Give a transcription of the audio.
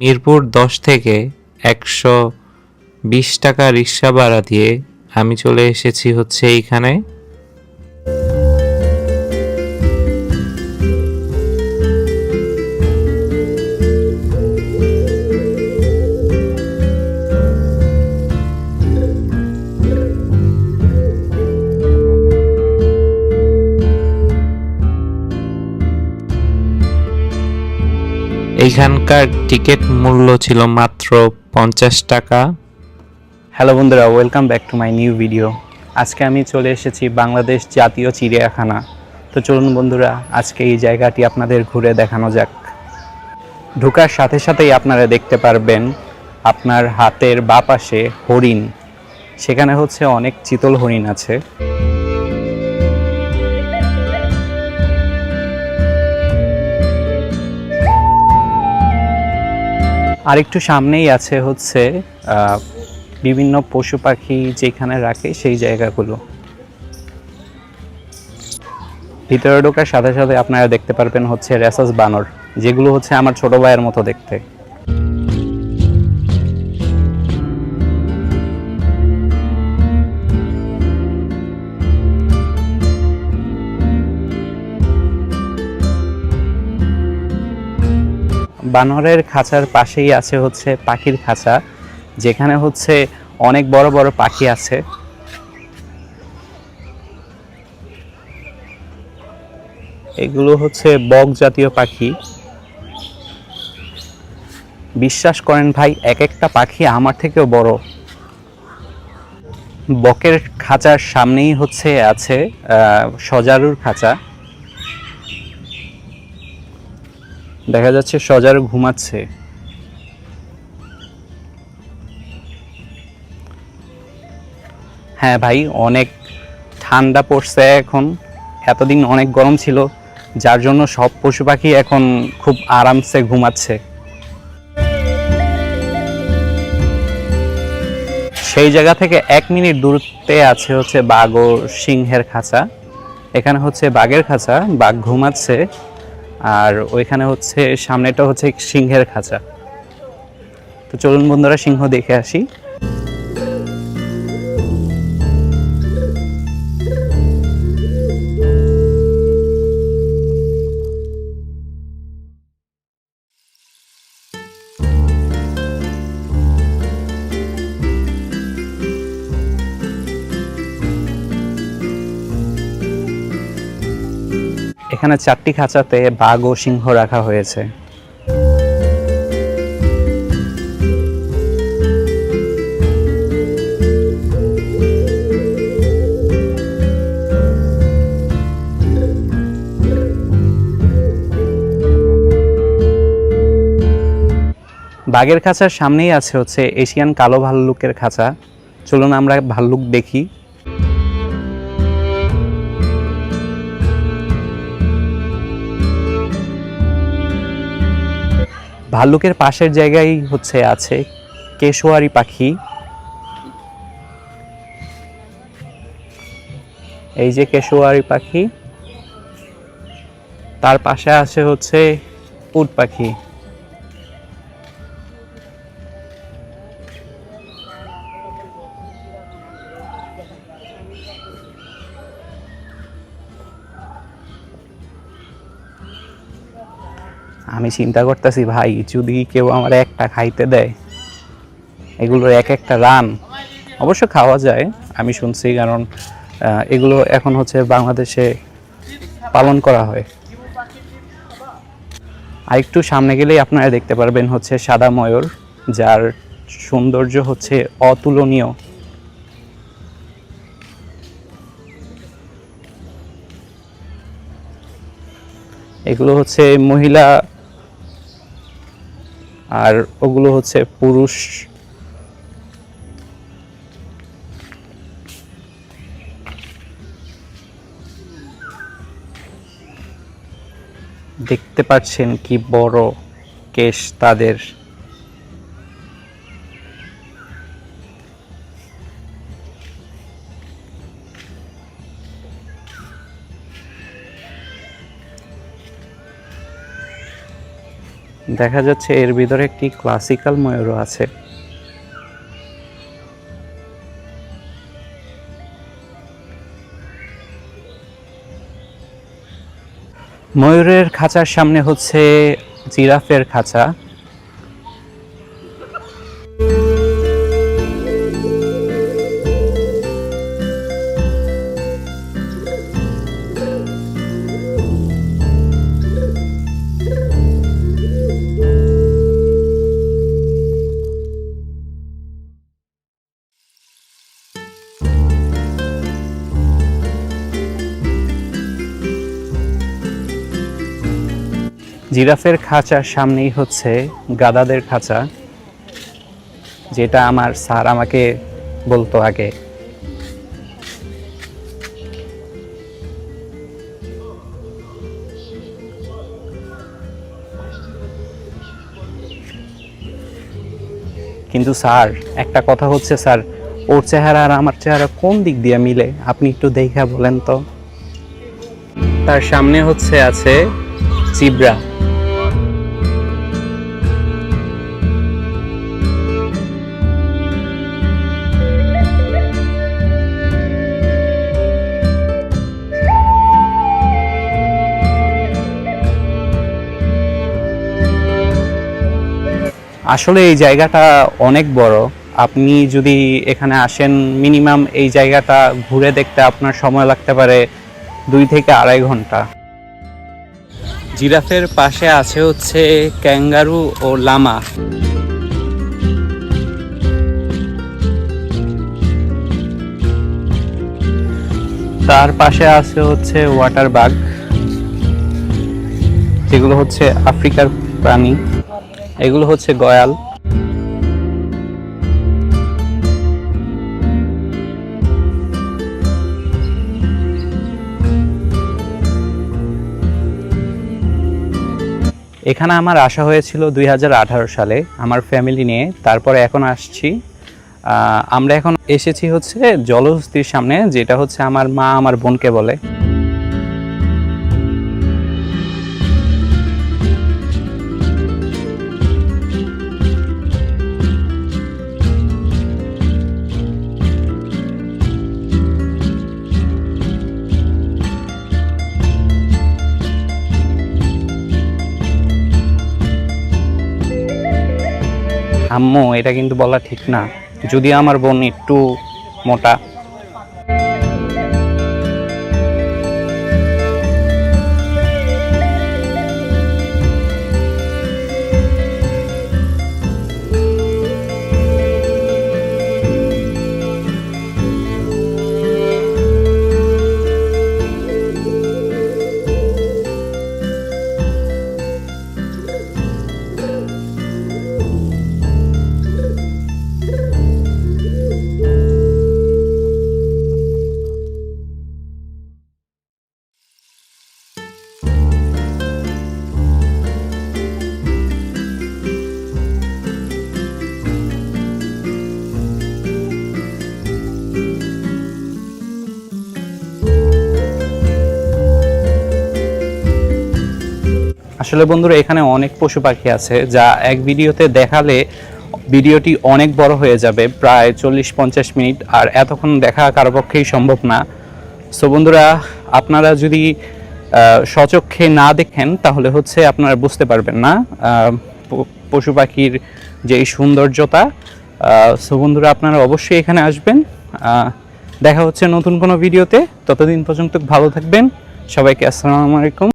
মিরপুর দশ থেকে একশো বিশ টাকা রিক্সা ভাড়া দিয়ে আমি চলে এসেছি হচ্ছে এইখানে। এইখানকার টিকিট মূল্য ছিল মাত্র পঞ্চাশ টাকা। হ্যালো বন্ধুরা welcome back to my new video আজকে আমি চলে এসেছি বাংলাদেশ জাতীয় চিড়িয়াখানা। তো চলুন বন্ধুরা, আজকে এই জায়গাটি আপনাদের ঘুরে দেখানো যাক। ঢোকার সাথে সাথেই আপনারা দেখতে পারবেন আপনার হাতের বা পাশে হরিণ। সেখানে হচ্ছে অনেক চিতল হরিণ আছে। আর একটু সামনেই আছে হচ্ছে বিভিন্ন পশু পাখি যেখানে রাখে সেই জায়গাগুলো। ভিতরে ঢোকার সাথে সাথে আপনারা দেখতে পারবেন হচ্ছে রেসাস বানর, যেগুলো হচ্ছে আমার ছোট ভাইয়ের মতো দেখতে। বানরের খাঁচার পাশেই আছে হচ্ছে পাখির খাঁচা, যেখানে হচ্ছে অনেক বড় বড় পাখি আছে। এগুলো হচ্ছে বক জাতীয় পাখি। বিশ্বাস করেন ভাই, এক একটা পাখি আমার থেকেও বড়। বকের খাঁচার সামনেই হচ্ছে আছে সজারুর খাঁচা। দেখা যাচ্ছে সজারু ঘুমাচ্ছে। হ্যাঁ ভাই, অনেক ঠান্ডা পড়ছে এখন। এতদিন অনেক গরম ছিল, যার জন্য সব পশু পাখি এখন খুব আরামসে ঘুমাচ্ছে। সেই জায়গা থেকে এক মিনিট দূরত্বে আছে হচ্ছে বাঘ ও সিংহের খাঁচা। এখানে হচ্ছে বাঘের খাঁচা, বাঘ ঘুমাচ্ছে। আর ওইখানে হচ্ছে সামনেটা হচ্ছে সিংহের খাঁচা। তো চলুন বন্ধুরা সিংহ দেখে আসি। এখানে চারটি খাঁচাতে বাঘ ও সিংহ রাখা হয়েছে। বাঘের খাঁচার সামনেই আছে হচ্ছে এশিয়ান কালো ভাল্লুকের খাঁচা। চলুন আমরা ভাল্লুক দেখি। ভাল্লুকের পাশের জায়গায় হচ্ছে আছে কেশোয়ারি পাখি। এই যে কেশোয়ারি পাখি, তার পাশে আছে হচ্ছে উট পাখি। আমি চিন্তা করতেছি, ভাই, যদি কেউ আমার একটা খাইতে দেয়, এগুলোর এক একটা রান অবশ্য খাওয়া যায়, আমি শুনছি কারণ এগুলো এখন হচ্ছে বাংলাদেশে পালন করা হয়। আর একটু সামনে গেলেই আপনারা দেখতে পারবেন হচ্ছে সাদা ময়ূর, যার সৌন্দর্য হচ্ছে অতুলনীয়। এগুলো হচ্ছে মহিলা আর ওগুলো হচ্ছে পুরুষ। দেখতে পাচ্ছেন কি বড় কেশ তাদের। দেখা যাচ্ছে এর ভিতরে একটি ক্লাসিক্যাল ময়ূরও আছে। ময়ূরের খাঁচার সামনে হচ্ছে জিরাফের খাঁচা। জিরাফের খাঁচার সামনেই হচ্ছে গাদাদের খাঁচা, যেটা আমার স্যার আমাকে বলতো আগে। কিন্তু স্যার, একটা কথা হচ্ছে স্যার, ওর চেহারা আর আমার চেহারা কোন দিক দিয়ে মিলে? আপনি একটু দেখা বলেন তো। তার সামনে হচ্ছে আছে চিবরা আসলে এই জায়গাটা অনেক বড়। আপনি যদি এখানে আসেন মিনিমাম এই জায়গাটা ঘুরে দেখতে আপনার সময় লাগতে পারে দুই থেকে আড়াই ঘণ্টা। জিরাফের পাশে আছে হচ্ছে ক্যাঙ্গারু ও লামা। তার পাশে আছে হচ্ছে ওয়াটার বাগ যেগুলো হচ্ছে আফ্রিকার প্রাণী। এগুলো হচ্ছে গয়াল। এখানে আমার আসা হয়েছিল দুই হাজার আঠারো সালে, আমার ফ্যামিলি নিয়ে। তারপরে এখন আসছি। আমরা এখন এসেছি হচ্ছে জলহস্তির সামনে, যেটা হচ্ছে আমার মা, আমার বোনকে বলে। আম্মু এটা কিন্তু বলা ঠিক না। যদি আমার বোন একটু মোটা আসলে বন্ধুরা, এখানে অনেক পশু পাখি আছে যা এক ভিডিওতে দেখালে ভিডিওটি অনেক বড় হয়ে যাবে, প্রায় চল্লিশ পঞ্চাশ মিনিট, আর এতক্ষণ দেখা কারও পক্ষেই সম্ভব না। সো বন্ধুরা, আপনারা যদি সচক্ষে না দেখেন, তাহলে হচ্ছে আপনারা বুঝতে পারবেন না পশু পাখির যে সৌন্দর্যতা। সো বন্ধুরা, আপনারা অবশ্যই এখানে আসবেন দেখা হচ্ছে নতুন কোনো ভিডিওতে। ততদিন পর্যন্ত ভালো থাকবেন। সবাইকে আসসালামু আলাইকুম।